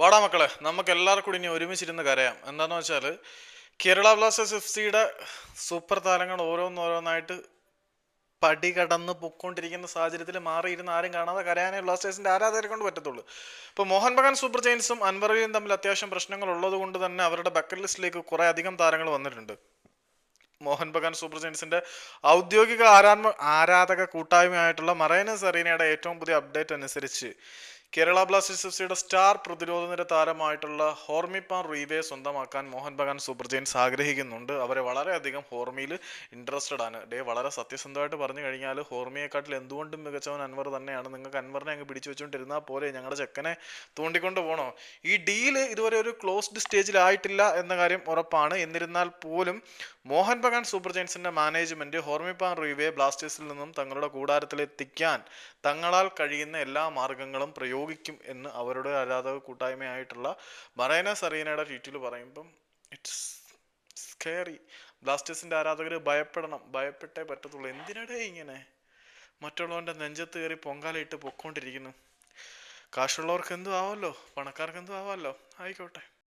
വാടാ മക്കളെ നമുക്ക് എല്ലാവർക്കും കൂടി ഇനി ഒരുമിച്ചിരുന്ന് കരയാം. എന്താണെന്ന് വെച്ചാൽ കേരള ബ്ലാസ്റ്റേഴ്സ് എഫ് സിയുടെ സൂപ്പർ താരങ്ങൾ ഓരോന്നോരോന്നായിട്ട് പടി കടന്ന് പൊക്കോണ്ടിരിക്കുന്ന സാഹചര്യത്തിൽ മാറിയിരുന്ന് ആരും കാണാതെ കരയാനേ ബ്ലാസ്റ്റേഴ്സിന്റെ ആരാധകരെ കൊണ്ട് പറ്റത്തുള്ളൂ. ഇപ്പോൾ മോഹൻ ബഗാൻ സൂപ്പർ ജെയിൻസും അൻവറിയും തമ്മിൽ അത്യാവശ്യം പ്രശ്നങ്ങൾ ഉള്ളത് കൊണ്ട് തന്നെ അവരുടെ ബക്കറ്റ് ലിസ്റ്റിലേക്ക് കുറേ അധികം താരങ്ങൾ വന്നിട്ടുണ്ട്. മോഹൻ ബഗാൻ സൂപ്പർ ജെയിൻസിന്റെ ഔദ്യോഗിക ആരാധ ആരാധക കൂട്ടായ്മയായിട്ടുള്ള മറൈനസ് അറീനയുടെ ഏറ്റവും പുതിയ അപ്ഡേറ്റ് അനുസരിച്ച് കേരള ബ്ലാസ്റ്റേഴ്സ് എഫ് സിയുടെ സ്റ്റാർ പ്രതിരോധ നിര താരമായിട്ടുള്ള ഹോർമിപ്പാൻ റീവെ സ്വന്തമാക്കാൻ മോഹൻ ബഗാൻ സൂപ്പർ ജെയിൻസ് ആഗ്രഹിക്കുന്നുണ്ട്. അവരെ വളരെയധികം ഹോർമിയിൽ ഇൻട്രസ്റ്റഡ് ആണ്. ഡേ വളരെ സത്യസന്ധമായിട്ട് പറഞ്ഞു കഴിഞ്ഞാൽ ഹോർമിയെക്കാട്ടിൽ എന്തുകൊണ്ടും മികച്ചവൻ അൻവർ തന്നെയാണ്. നിങ്ങൾക്ക് അൻവറിനെ അങ്ങ് പിടിച്ചു വെച്ചുകൊണ്ടിരുന്നാൽ പോലെ ഞങ്ങളുടെ ചെക്കനെ തൂണ്ടിക്കൊണ്ട് പോകണോ ഈ ഡീൽ ഇതുവരെ ഒരു ക്ലോസ്ഡ് സ്റ്റേജിലായിട്ടില്ല എന്ന കാര്യം ഉറപ്പാണ്. എന്നിരുന്നാൽ പോലും മോഹൻ ബഗാൻ സൂപ്പർ ജെയിൻസിന്റെ മാനേജ്മെന്റ് ഹോർമിപ്പാൻ റീവെ ബ്ലാസ്റ്റേഴ്സിൽ നിന്നും തങ്ങളുടെ കൂടാരത്തിലെത്തിക്കാൻ തങ്ങളാൽ കഴിയുന്ന എല്ലാ മാർഗങ്ങളും പ്രയോഗിക്കും എന്ന് അവരുടെ ആരാധക കൂട്ടായ്മയായിട്ടുള്ള മറൈന സറീനയുടെ ട്വീറ്റിൽ പറയുമ്പം ഇറ്റ്സ് സ്കേറി ബ്ലാസ്റ്റേഴ്സിന്റെ ആരാധകർ ഭയപ്പെടണം. ഭയപ്പെട്ടേ പറ്റത്തുള്ളൂ. എന്തിനടേ ഇങ്ങനെ? മറ്റുള്ളവന്റെ നെഞ്ചത്ത് കയറി പൊങ്കാലയിട്ട് പൊക്കോണ്ടിരിക്കുന്നു. കാശുള്ളവർക്ക് എന്തും ആവാമല്ലോ പണക്കാർക്ക് എന്തും ആവാമല്ലോ ആയിക്കോട്ടെ.